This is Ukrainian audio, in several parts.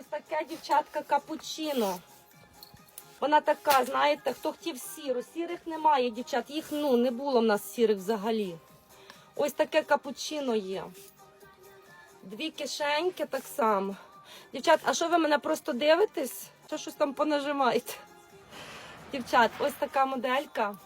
Ось таке дівчатка капучино. Вона така, знаєте, хто хотів сіру. Сірих немає, дівчат. Їх ну не було в нас сірих взагалі. Ось таке капучино є. Дві кишеньки так само. Дівчат, а що ви мене просто дивитесь? Що щось там понажимаєте? Дівчат, ось така моделька.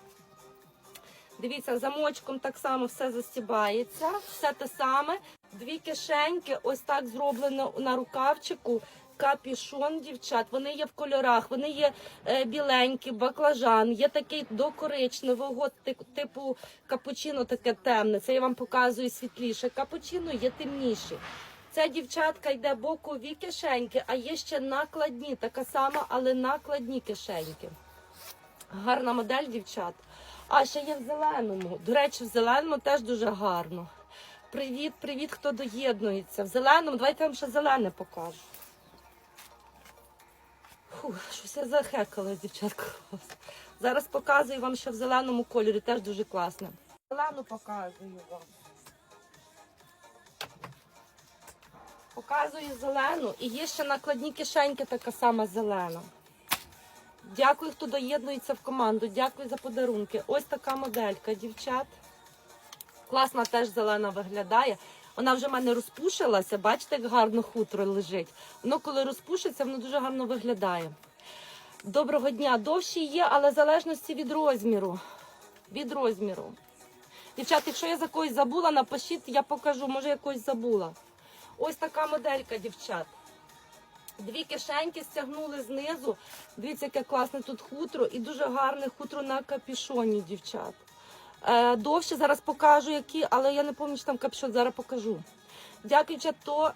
Дивіться, замочком так само все застібається, все те саме. Дві кишеньки, ось так зроблено на рукавчику. Капішон, дівчат, вони є в кольорах, вони є е, біленькі, баклажан, є такий до коричневого, типу капучино таке темне. Це я вам показую світліше. Капучино є темніші. Ця дівчатка йде бокові кишеньки, а є ще накладні, така сама, але накладні кишеньки. Гарна модель, дівчат. А ще є в зеленому. До речі, в зеленому теж дуже гарно. Привіт, привіт, хто доєднується. В зеленому, давайте вам ще зелене покажу. Фу, щось я захекала, дівчатка. Зараз показую вам ще в зеленому кольорі, теж дуже класне. Зелену показую вам. Показую зелену і є ще накладні кишеньки, така сама зелена. Дякую, хто доєднується в команду. Дякую за подарунки. Ось така моделька, дівчат. Класна теж зелена виглядає. Вона вже в мене розпушилася. Бачите, як гарно хутро лежить. Воно, коли розпушиться, воно дуже гарно виглядає. Доброго дня. Довші є, але в залежності від розміру. Від розміру. Дівчат, якщо я за когось забула, напишіть, я покажу. Може, я когось забула. Ось така моделька, дівчат. Дві кишеньки стягнули знизу. Дивіться, яке класне тут хутро і дуже гарне хутро на капішоні, дівчат. Е, довше зараз покажу, які, але я не пам'ятаю, що там капішон, зараз покажу. Дякую, то